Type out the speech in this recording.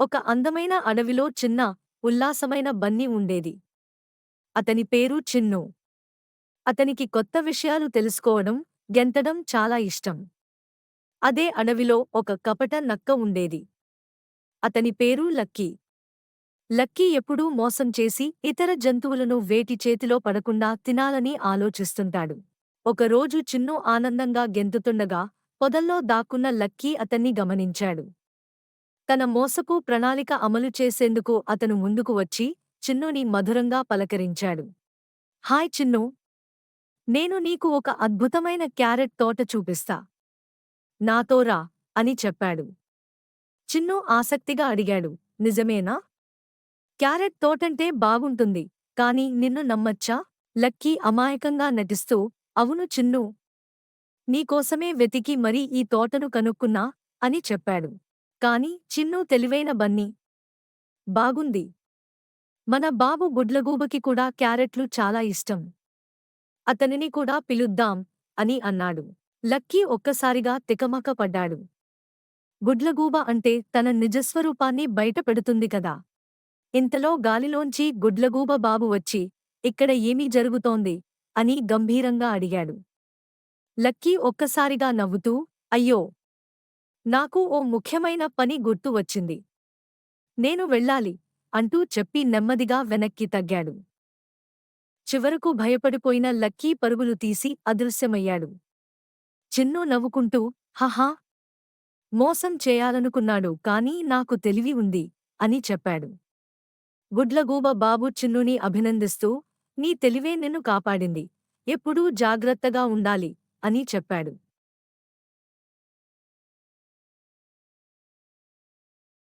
ఒక అందమైన అడవిలో చిన్న ఉల్లాసమైన బన్నీ ఉండేది. అతని పేరు చిన్ను. అతనికి కొత్త విషయాలు తెలుసుకోవడం గెంతడం చాలా ఇష్టం. అదే అడవిలో ఒక కపట నక్క ఉండేది. అతని పేరు లక్కీ. లక్కీ ఎప్పుడూ మోసం చేసి ఇతర జంతువులను వేటి చేతిలో పడకుండా తినాలని ఆలోచిస్తుంటాడు. ఒకరోజు చిన్ను ఆనందంగా గెంతుతుండగా పొదల్లో దాక్కున్న లక్కీ అతన్ని గమనించాడు. తన మోసపు ప్రణాళిక అమలు చేసేందుకు అతను ముందుకు వచ్చి చిన్నుని మధురంగా పలకరించాడు. హాయ్ చిన్ను! నేను నీకు ఒక అద్భుతమైన క్యారెట్ తోట చూపిస్తా. నాతో రా అని చెప్పాడు. చిన్ను ఆసక్తిగా అడిగాడు. నిజమేనా? క్యారెట్ తోటంటే బాగుంటుంది కాని నిన్ను నమ్మచ్చా? లక్కీ అమాయకంగా నటిస్తూ అవును చిన్ను! నీకోసమే వెతికి మరీ ఈ తోటను కనుక్కున్నా అని చెప్పాడు. కాని చిన్ను తెలివైన బన్నీ. బాగుంది. మన బాబు గుడ్లగూబకి కూడా క్యారెట్లు చాలా ఇష్టం. అతనిని కూడా పిలుద్దాం అని అన్నాడు. లక్కీ ఒక్కసారిగా తికమక పడ్డాడు. గుడ్లగూబ అంటే తన నిజస్వరూపాన్ని బయటపెడుతుంది కదా. ఇంతలో గాలిలోంచి గుడ్లగూబ బాబు వచ్చి ఇక్కడ ఏమీ జరుగుతోంది? అని గంభీరంగా అడిగాడు. లక్కీ ఒక్కసారిగా నవ్వుతూ అయ్యో! నాకు ఓ ముఖ్యమైన పని గుర్తు వచ్చింది. నేను వెళ్ళాలి అంటూ చెప్పి నెమ్మదిగా వెనక్కి తగ్గాడు. చివరకు భయపడిపోయిన లక్కీ పరుగులు తీసి అదృశ్యమయ్యాడు. చిన్ను నవ్వుకుంటూ హహా మోసం చేయాలనుకున్నాడు కానీ నాకు తెలివి ఉంది అని చెప్పాడు. గుడ్లగూబ బాబు చిన్నుని అభినందిస్తూ నీ తెలివే నిన్ను కాపాడింది ఎప్పుడూ జాగ్రత్తగా ఉండాలి అని చెప్పాడు.